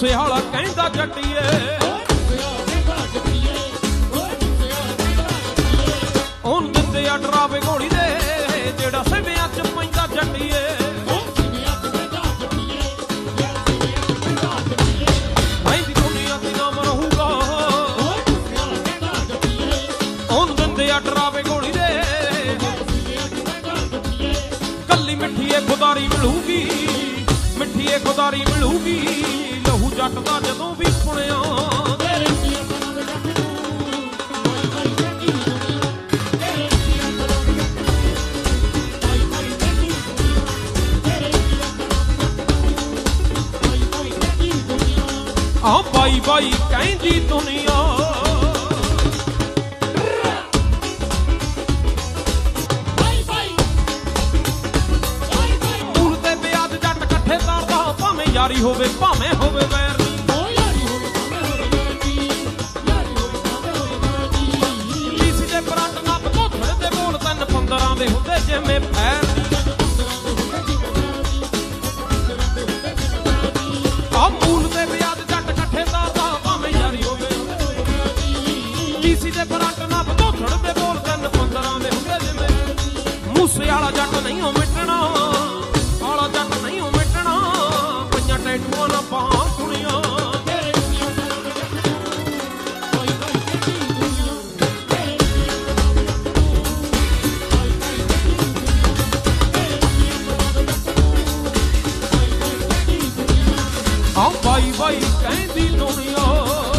ਸਿਆਲਾ ਕਹਿੰਦਾ ਜੱਟੀਏ। ਉਹਨ ਦਿੰਦੇ ਆ ਡਰਾਵੇ ਘੋੜੀ ਦੇ, ਜਿਹੜਾ ਸਿਵਿਆਂ ਚ ਪੈਂਦਾ ਜੱਟੀਏ। ਮਹਿੰਦੀ ਦੁਨੀਆ ਤੇ ਨਾਮ ਦਿੰਦੇ ਆ ਡਰਾਵੇ ਘੋੜੀ ਦੇ, ਕੱਲੀ ਮਿੱਠੀਏ ਖੁਦਾਰੀ ਮਿਲੂਗੀ, ਮਿੱਠੀਏ ਖੁਦਾਰੀ ਮਿਲੂਗੀ। ਜੱਟ ਦਾ ਜਦੋਂ ਵੀ ਸੁਣਿਆ। ਆ ਬਾਈ ਬਾਈ ਕਹਿੰਦੀ ਦੁਨੀਆ। ਤੇ ਜੱਟ ਇਕੱਠੇ ਤਾਰਦਾ ਭਾਵੇਂ ਯਾਰੀ ਹੋਵੇ, ਭਾਵੇਂ ਹੋਵੇ ਵੈਰ। ਦੇ ਹੁੰਦੇ ਆ ਮੂਲ ਤੇ ਵਿਆਜ ਜੱਟ ਇਕੱਠੇ ਦਾ ਭਾਵੇਂ ਯਾਰੀ ਹੋਵੇ। ਡੀਸੀ ਦੇ ਕਰੰਟ ਨਾ ਬਤੋਥੜ ਦੇ ਬੋਲ ਤਿੰਨ 15 ਦੇ ਹੁੰਦੇ ਜਿਵੇਂ। ਮੂਸੇ ਵਾਲਾ ਜੱਟ ਨਹੀਂ ਹੋ ਮਿਟਣਾ Vay vay kendin oluyor